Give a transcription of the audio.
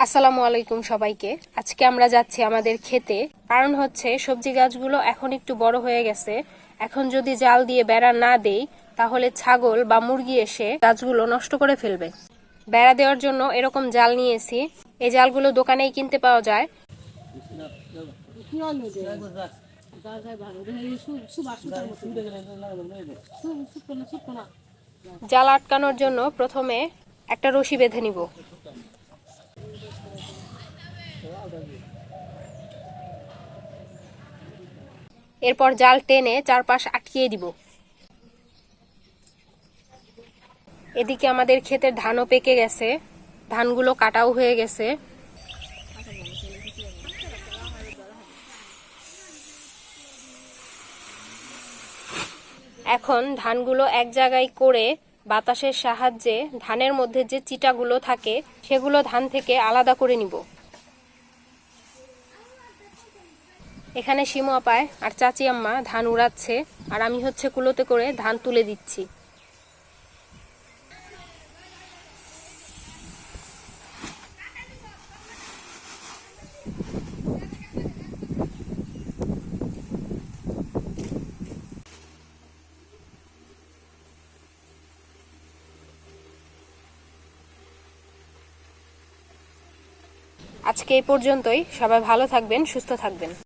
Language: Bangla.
আসসালামু আলাইকুম সবাইকে। আজকে আমরা যাচ্ছি আমাদের খেতে। কারণ হচ্ছে, সবজি গাছগুলো এখন একটু বড় হয়ে গেছে। এখন যদি জাল দিয়ে বেড়া না দেই, তাহলে ছাগল বা মুরগি এসে গাছগুলো নষ্ট করে ফেলবে। বেড়া দেওয়ার জন্য এরকম জাল নিয়েছি। এই জালগুলো দোকানেই কিনতে পাওয়া যায়। জাল আটকানোর জন্য প্রথমে একটা রশি বেঁধে নিব। এরপর জাল টেনে চারপাশ আটকিয়ে দিব। এদিকে আমাদের ক্ষেতের ধানও পেকে গেছে, ধানগুলো কাটাও হয়ে গেছে। এখন ধানগুলো এক জায়গায় করে বাতাসের সাহায্যে ধানের মধ্যে যে চিটাগুলো থাকে, সেগুলো ধান থেকে আলাদা করে নিব। এখানে শিমু আপায় আর চাচি আম্মা ধান উড়াচ্ছে, আর আমি হচ্ছে কুলোতে করে ধান তুলে দিচ্ছি। আজকে এই পর্যন্তই। সবাই ভালো থাকবেন, সুস্থ থাকবেন।